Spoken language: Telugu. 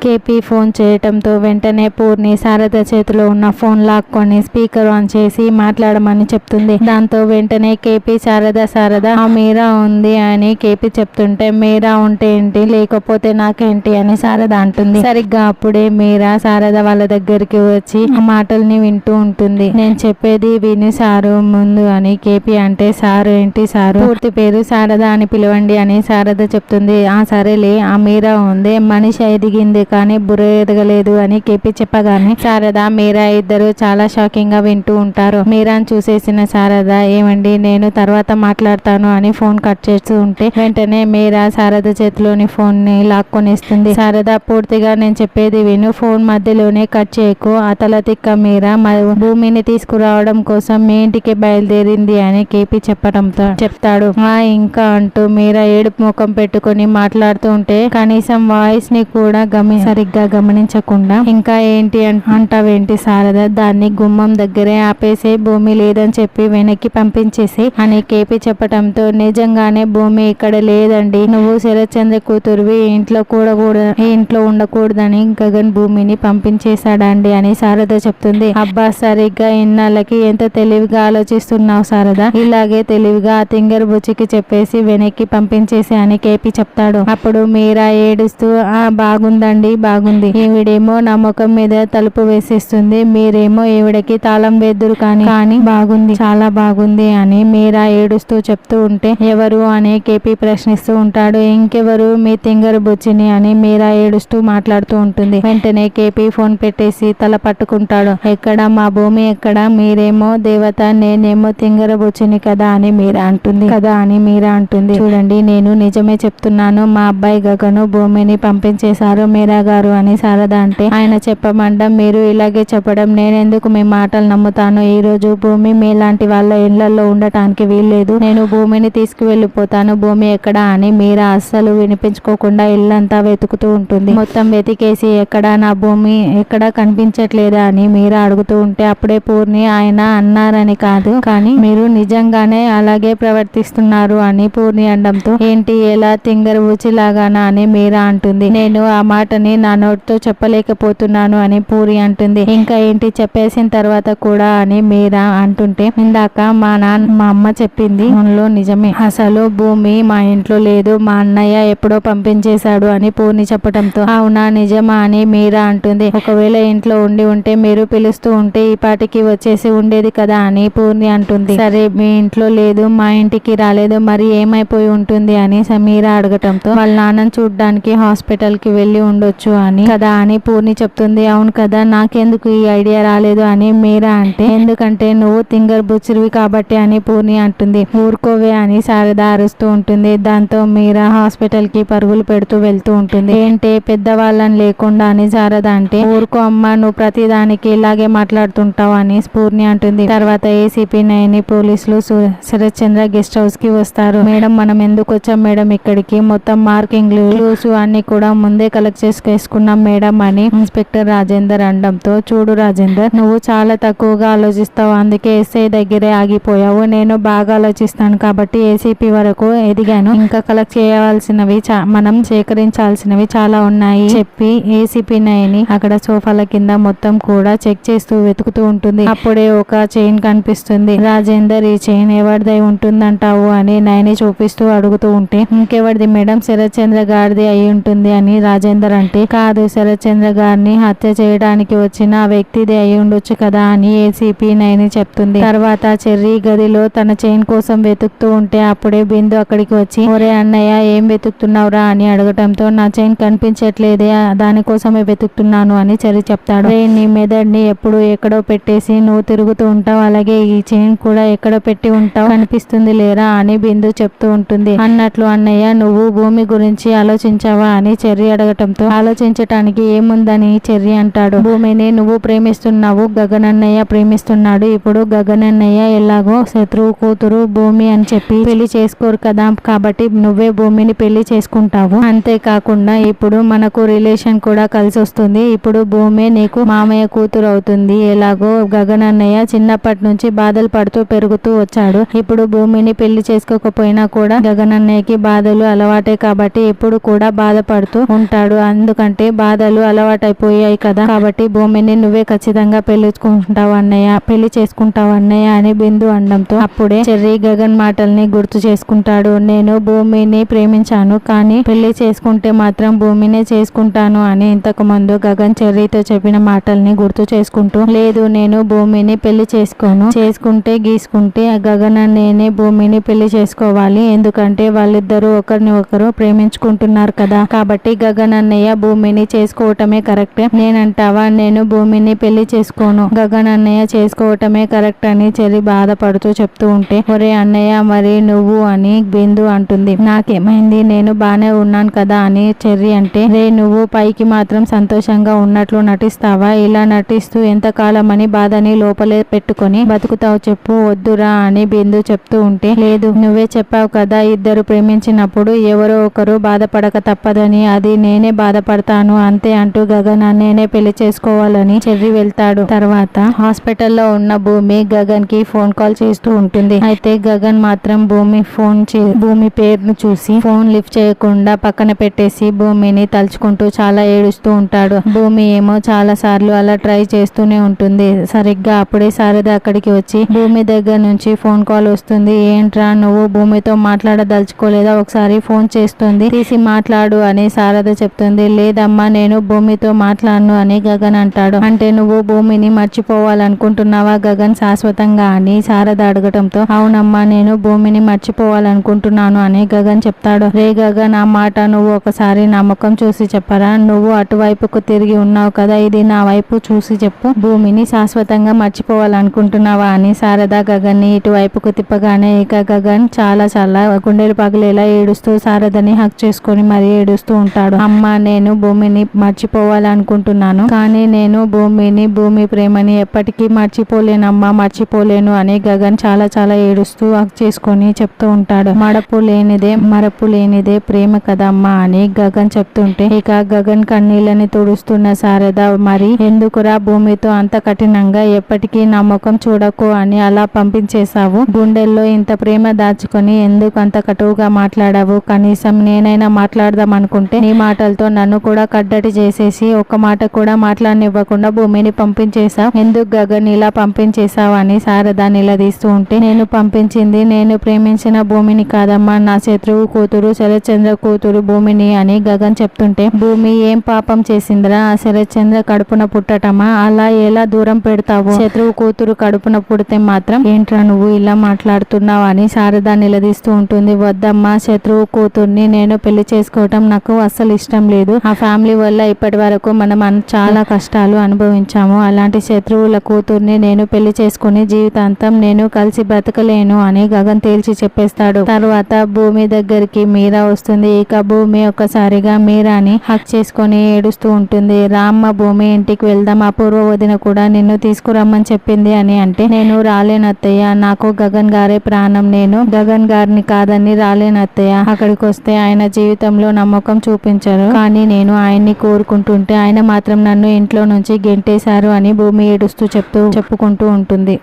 కేపీ ఫోన్ చేయటంతో వెంటనే పూర్ణి శారద చేతిలో ఉన్న ఫోన్ లాక్కొని స్పీకర్ ఆన్ చేసి మాట్లాడమని చెప్తుంది. దాంతో వెంటనే కేపీ శారద శారద ఆ మీరా ఉంది అని కేపీ చెప్తుంటే మీరా ఉంటే ఏంటి? లేకపోతే నాకేంటి? అని శారద అంటుంది. సరిగ్గా అప్పుడే మీరా శారద వాళ్ళ దగ్గరికి వచ్చి ఆ మాటల్ని వింటూ ఉంటుంది. నేను చెప్పేది విని సారు ముందు అని కేపీ అంటే సారు ఏంటి సారు? పూర్తి పేరు శారద అని పిలవండి అని శారద చెప్తుంది. ఆ సరేలే ఆ మీరా ఉంది మనిషి ఎదిగింది కానీ బుర్ర ఎదగలేదు అని కేపీ చెప్పగానే శారద మీరా ఇద్దరు చాలా షాకింగ్గా వింటూ ఉంటారు. మీరాని చూసేసిన శారద ఏమండి నేను తర్వాత మాట్లాడతాను అని ఫోన్ కట్ చేస్తూ ఉంటే వెంటనే మీరా శారద చేతిలోని ఫోన్ని లాక్కొనిస్తుంది. శారద పూర్తిగా నేను చెప్పేది విను. ఫోన్ మధ్యలోనే కట్ చేయకు. అతల తిక్క మీరా భూమిని తీసుకురావడం కోసం మీ ఇంటికి బయలుదేరింది అని కేపీ చెప్పడంతో చెప్తాడు. ఆ ఇంకా అంటూ మీరా ఏడుపు ముఖం పెట్టుకొని మాట్లాడుతూ ఉంటే కనీసం వాయిస్ని కూడా గమని సరిగ్గా గమనించకుండా ఇంకా ఏంటి అంటావేంటి శారద? దాన్ని గుమ్మం దగ్గరే ఆపేసే భూమి లేదని చెప్పి వెనక్కి పంపించేసి అని కేపీ చెప్పటంతో నిజంగానే భూమి ఇక్కడ లేదండి. నువ్వు శరత్చంద్ర కూతురువి ఇంట్లో కూడా ఇంట్లో ఉండకూడదని గగన్ భూమిని పంపించేశాడండి అని శారద చెప్తుంది. అబ్బా సరిగ్గా ఇన్నాళ్ళకి ఎంత తెలివిగా ఆలోచిస్తున్నావు శారద? ఇలాగే తెలివిగా ఆ తింగర్ బుచ్చికి చెప్పేసి వెనక్కి పంపించేసి అని కేపీ చెప్తాడు. అప్పుడు మీరా ఏడుస్తూ ఆ బాగుందండి. బాగుంది. ఈవిడేమో నా ముఖం మీద తలుపు వేసేస్తుంది. మీరేమో ఈవిడకి తాళం వేద్దురు కానీ కానీ బాగుంది. చాలా బాగుంది అని మీరా ఏడుస్తూ చెప్తూ ఉంటే ఎవరు అని కేపీ ప్రశ్నిస్తూ ఉంటాడు. ఇంకెవరు మీ తింగరు బుచ్చిని అని మీరా ఏడుస్తూ మాట్లాడుతూ ఉంటుంది. వెంటనే కేపీ ఫోన్ పెట్టేసి తల పట్టుకుంటాడు. ఎక్కడ మా భూమి ఎక్కడ? మీరేమో దేవత నేనేమో తింగర బుచ్చిని కదా అని మీరా అంటుంది. కదా అని మీరా అంటుంది. చూడండి నేను నిజమే చెప్తున్నాను. మా అబ్బాయి గగను భూమిని పంపించేశారు. మీరా గారు అని శారదా అంటే ఆయన చెప్పమంట మీరు ఇలాగే చెప్పడం నేనెందుకు? మీ మాటలు నమ్ముతాను. ఈ రోజు భూమి మీలాంటి వాళ్ళ ఇళ్ళలో ఉండటానికి వీల్లేదు. నేను భూమిని తీసుకువెళ్ళిపోతాను. భూమి ఎక్కడ? అని మీరా అస్సలు వినిపించుకోకుండా ఇల్లంతా వెతుకుతూ ఉంటుంది. మొత్తం వెతికేసి ఎక్కడ నా భూమి? ఎక్కడ కనిపించట్లేదా? అని మీరా అడుగుతూ ఉంటే అప్పుడే పూర్ణి ఆయన అన్నారని కాదు. కానీ మీరు నిజంగానే అలాగే ప్రవర్తిస్తున్నారు అని పూర్ణి అనడంతో ఏంటి? ఎలా తింగరు ఊచిలాగానా? అని మీరా అంటుంది. నేను ఆ మాటని నా నోటితో చెప్పలేకపోతున్నాను అని పూరి అంటుంది. ఇంకా ఏంటి చెప్పేసిన తర్వాత కూడా అని మీరా అంటుంటే ఇందాక మా నాన్న మా అమ్మ చెప్పింది అవునులో నిజమే. అసలు భూమి మా ఇంట్లో లేదు మా అన్నయ్య ఎప్పుడో పంపించేశాడు అని పూర్ణి చెప్పడంతో అవునా నిజమా అని మీరా అంటుంది. ఒకవేళ ఇంట్లో ఉండి ఉంటే మీరు పిలుస్తూ ఉంటే ఈ పాటికి వచ్చేసి ఉండేది కదా అని పూర్ణి అంటుంది. సరే మీ ఇంట్లో లేదు మా ఇంటికి రాలేదు మరి ఏమైపోయి ఉంటుంది అని సమీరా అడగటంతో వాళ్ళ నాన్నని చూడడానికి హాస్పిటల్కి వెళ్ళి ఉండొచ్చు. అని. కదా అని పూర్ణి చెప్తుంది. అవును కదా నాకెందుకు ఈ ఐడియా రాలేదు అని మీరా అంటే. ఎందుకంటే నువ్వు తింగర్ బుచ్చిరివి కాబట్టి అని పూర్ణి అంటుంది. ఊరుకోవే అని శారద అరుస్తూ ఉంటుంది. దాంతో మీరా హాస్పిటల్కి పరుగులు పెడుతూ వెళ్తూ ఉంటుంది. ఏంటే పెద్దవాళ్ళని లేకుండా అని శారద అంటే. ఊరుకో అమ్మ నువ్వు ప్రతిదానికి ఇలాగే మాట్లాడుతుంటావు అని పూర్ణి అంటుంది. తర్వాత ఏసీపీ నైని పోలీసులు సు- శరత్ చంద్ర గెస్ట్ హౌస్కి వస్తారు. మేడం మనం ఎందుకు వచ్చాం? మేడం ఇక్కడికి మొత్తం మార్కింగ్లు అన్ని కూడా ముందే కలెక్ట్ తీసుకున్నాం మేడం అని ఇన్స్పెక్టర్ రాజేందర్ అనడంతో చూడు రాజేందర్ నువ్వు చాలా తక్కువగా ఆలోచిస్తావు. అందుకే ఎస్ఐ దగ్గరే ఆగిపోయావు. నేను బాగా ఆలోచిస్తాను కాబట్టి ఏసీపీ వరకు ఎదిగాను. ఇంకా కలెక్ట్ చేయవలసినవి చా- మనం సేకరించాల్సినవి చాలా ఉన్నాయి చెప్పి ఏసీపీ నైని అక్కడ సోఫాల కింద మొత్తం కూడా చెక్ చేస్తూ వెతుకుతూ ఉంటుంది. అప్పుడే ఒక చైన్ కనిపిస్తుంది. రాజేందర్ ఈ చైన్ ఎవరిదై ఉంటుందంటావు? అని నైని చూపిస్తూ అడుగుతూ ఉంటే ఇంకెవరిది మేడం? శరత్ చంద్ర గారిది అయి ఉంటుంది అని రాజేందర్ అంటే కాదు శరత్ చంద్ర గారిని హత్య చేయడానికి వచ్చిన ఆ వ్యక్తిది అయి ఉండొచ్చు కదా అని ఏసీపీ నైని చెప్తుంది. తర్వాత చెర్రీ గదిలో తన చైన్ కోసం వెతుకుతూ ఉంటే అప్పుడే బిందు అక్కడికి వచ్చి ఒరే అన్నయ్య ఏం వెతుకుతున్నావురా? అని అడగటంతో నా చైన్ కనిపించట్లేదే దానికోసమే వెతుకుతున్నాను అని చెర్రీ చెప్తాడు. రే నీ మెదడ్ని ఎప్పుడు ఎక్కడో పెట్టేసి నువ్వు తిరుగుతూ ఉంటావు అలాగే ఈ చైన్ కూడా ఎక్కడ పెట్టి ఉంటావు కనిపిస్తుంది లేరా? అని బిందు చెప్తూ ఉంటుంది. అన్నట్లు అన్నయ్య నువ్వు భూమి గురించి ఆలోచించావా? అని చెర్రి అడగటంతో ఆలోచించటానికి ఏముందని చెర్రి అంటాడు. భూమిని నువ్వు ప్రేమిస్తున్నావు గగనన్నయ్య ప్రేమిస్తున్నాడు. ఇప్పుడు గగనన్నయ్య ఎలాగో శత్రువు కూతురు భూమి అని చెప్పి పెళ్ళి చేసుకోరు కదా. కాబట్టి నువ్వే భూమిని పెళ్ళి చేసుకుంటావు. అంతేకాకుండా ఇప్పుడు మనకు రిలేషన్ కూడా కలిసి వస్తుంది ఇప్పుడు భూమి నీకు మామయ్య కూతురు అవుతుంది. ఎలాగో గగనన్నయ్య చిన్నప్పటి నుంచి బాధలు పడుతూ పెరుగుతూ వచ్చాడు. ఇప్పుడు భూమిని పెళ్ళి చేసుకోకపోయినా కూడా గగనన్నయ్యకి బాధలు అలవాటే కాబట్టి ఎప్పుడు కూడా బాధపడుతూ ఉంటాడు. ఎందుకంటే బాధలు అలవాటైపోయాయి కదా. కాబట్టి భూమిని నువ్వే ఖచ్చితంగా పెళ్ళించుకుంటావు అన్నయ్య. పెళ్ళి చేసుకుంటావు అన్నయ్య అని బిందు అనడంతో అప్పుడే చెర్రీ గగన్ మాటల్ని గుర్తు చేసుకుంటాడు. నేను భూమిని ప్రేమించాను కానీ పెళ్ళి చేసుకుంటే మాత్రం భూమినే చేసుకుంటాను అని ఇంతకు ముందు గగన్ చెర్రీతో చెప్పిన మాటల్ని గుర్తు చేసుకుంటూ లేదు నేను భూమిని పెళ్ళి చేసుకోను. చేసుకుంటే గీసుకుంటే ఆ గగన్ నేనే భూమిని పెళ్ళి చేసుకోవాలి. ఎందుకంటే వాళ్ళిద్దరూ ఒకరిని ఒకరు ప్రేమించుకుంటున్నారు కదా. కాబట్టి గగన్ అన్నయ్య భూమిని చేసుకోవటమే కరెక్ట్. నేనంటావా? నేను భూమిని పెళ్ళి చేసుకోను. గగన్ అన్నయ్య చేసుకోవటమే కరెక్ట్ అని చెల్లి బాధపడుతూ చెప్తూ ఉంటే ఒరే అన్నయ్య మరి నువ్వు అని బిందు అంటుంది. నాకేమైంది? నేను బానే ఉన్నాను కదా అని చెర్రి అంటే రే నువ్వు పైకి మాత్రం సంతోషంగా ఉన్నట్లు నటిస్తావా? ఇలా నటిస్తూ ఎంతకాలం అని బాధని లోపలే పెట్టుకొని బతుకుతావు చెప్పు వద్దురా అని బిందు చెప్తూ ఉంటే లేదు నువ్వే చెప్పావు కదా ఇద్దరు ప్రేమించినప్పుడు ఎవరో ఒకరు బాధపడక తప్పదని అది నేనే పడతాను అంతే అంటూ గగన్ నేనే పెళ్ళి చేసుకోవాలని చెర్రి వెళ్తాడు. తర్వాత హాస్పిటల్లో ఉన్న భూమి గగన్కి ఫోన్ కాల్ చేస్తూ ఉంటుంది. అయితే గగన్ మాత్రం భూమి ఫోన్ చే- భూమి పేరును చూసి ఫోన్ లిఫ్ట్ చేయకుండా పక్కన పెట్టేసి భూమిని తలుచుకుంటూ చాలా ఏడుస్తూ ఉంటాడు. భూమి ఏమో చాలా సార్లు అలా ట్రై చేస్తూనే ఉంటుంది. సరిగ్గా అప్పుడే శారద అక్కడికి వచ్చి భూమి దగ్గర నుంచి ఫోన్ కాల్ వస్తుంది. ఏంట్రా నువ్వు భూమితో మాట్లాడదలుచుకోలేదా? ఒకసారి ఫోన్ చేస్తుంది. తీసి మాట్లాడు అని శారద చెప్తుంది. లేదమ్మా నేను భూమితో మాట్లాడను అని గగన్ అంటాడు. అంటే నువ్వు భూమిని మర్చిపోవాలనుకుంటున్నావా? గగన్ శాశ్వతంగా అని శారద అడగటంతో అవునమ్మా నేను భూమిని మర్చిపోవాలనుకుంటున్నాను అని గగన్ చెప్తాడు. రే గగన్ ఆ మాట నువ్వు ఒకసారి నా ముఖం చూసి చెప్పరా? నువ్వు అటువైపుకు తిరిగి ఉన్నావు కదా ఇది నా వైపు చూసి చెప్పు. భూమిని శాశ్వతంగా మర్చిపోవాలనుకుంటున్నావా అని శారద గగన్ని ఇటువైపుకు తిప్పగానే ఇక గగన్ చాలా చాలా గుండెలు పగిలేలా ఏడుస్తూ శారదని హక్ చేసుకొని మరీ ఏడుస్తూ ఉంటాడు. అమ్మ నేను నేను భూమిని మర్చిపోవాలనుకుంటున్నాను. కానీ నేను భూమిని భూమి ప్రేమని ఎప్పటికీ మర్చిపోలేనమ్మా మర్చిపోలేను అని గగన్ చాలా చాలా ఏడుస్తూ చేసుకొని చెప్తూ ఉంటాడు. మడపు లేనిదే మరపు లేనిదే ప్రేమ కదమ్మా అని గగన్ చెప్తుంటే ఇక గగన్ కన్నీళ్ళని తుడుస్తున్న శారద మరి ఎందుకురా భూమితో అంత కఠినంగా ఎప్పటికీ నా ముఖం చూడకు అని అలా పంపించేశావు? గుండెల్లో ఇంత ప్రేమ దాచుకొని ఎందుకు అంత కటువుగా మాట్లాడావు? కనీసం నేనైనా మాట్లాడదాం అనుకుంటే నీ మాటలతో నన్ను కూడా కడ్డటి చేసేసి ఒక్క మాట కూడా మాట్లాడనివ్వకుండా భూమిని పంపించేశావు. ఎందుకు గగన్ ఇలా పంపించేశావని శారదా శారద నిలదీస్తూ ఉంటే నేను పంపించింది నేను ప్రేమించిన భూమిని కాదమ్మా నా శత్రువు కూతురు శరత్చంద్ర కూతురు భూమిని అని గగన్ చెప్తుంటే భూమి ఏం పాపం చేసిందిరా? ఆ శరత్చంద్ర కడుపున పుట్టటమా? అలా ఎలా దూరం పెడతావు? శత్రువు కూతురు కడుపున పుడితే మాత్రం ఏంట్రా నువ్వు ఇలా మాట్లాడుతున్నావు అని శారద నిలదీస్తూ ఉంటుంది. వద్దమ్మా శత్రువు కూతుర్ని నేను పెళ్ళి చేసుకోవటం నాకు అస్సలు ఇష్టం లేదు. ఆ ఫ్యామిలీ వల్ల ఇప్పటి వరకు మనం చాలా కష్టాలు అనుభవించాము. అలాంటి శత్రువుల కూతుర్ని నేను పెళ్ళి చేసుకుని జీవితాంతం నేను కలిసి బ్రతకలేను అని గగన్ తేల్చి చెప్పేస్తాడు. తర్వాత భూమి దగ్గరికి మీరా వస్తుంది. ఇక భూమి ఒక్కసారిగా మీరాని హక్ చేసుకొని ఏడుస్తూ ఉంటుంది. రామ్మ భూమి ఇంటికి వెళ్దాం. అపూర్వ వదిన కూడా నిన్ను తీసుకురమ్మని చెప్పింది అని అంటే నేను రాలేనత్తయ్య నాకు గగన్ గారే ప్రాణం. నేను గగన్ గారిని కాదని రాలేనత్తయ్య అక్కడికి వస్తే ఆయన జీవితంలో నమ్మకం చూపించరు. కానీ నేను ఆయన్ని కోరుకుంటుంటే ఆయన మాత్రం నన్ను ఇంట్లో నుంచి గెంటేశారు అని భూమి ఏడుస్తూ చెప్తూ చెప్పుకుంటూ ఉంటుంది.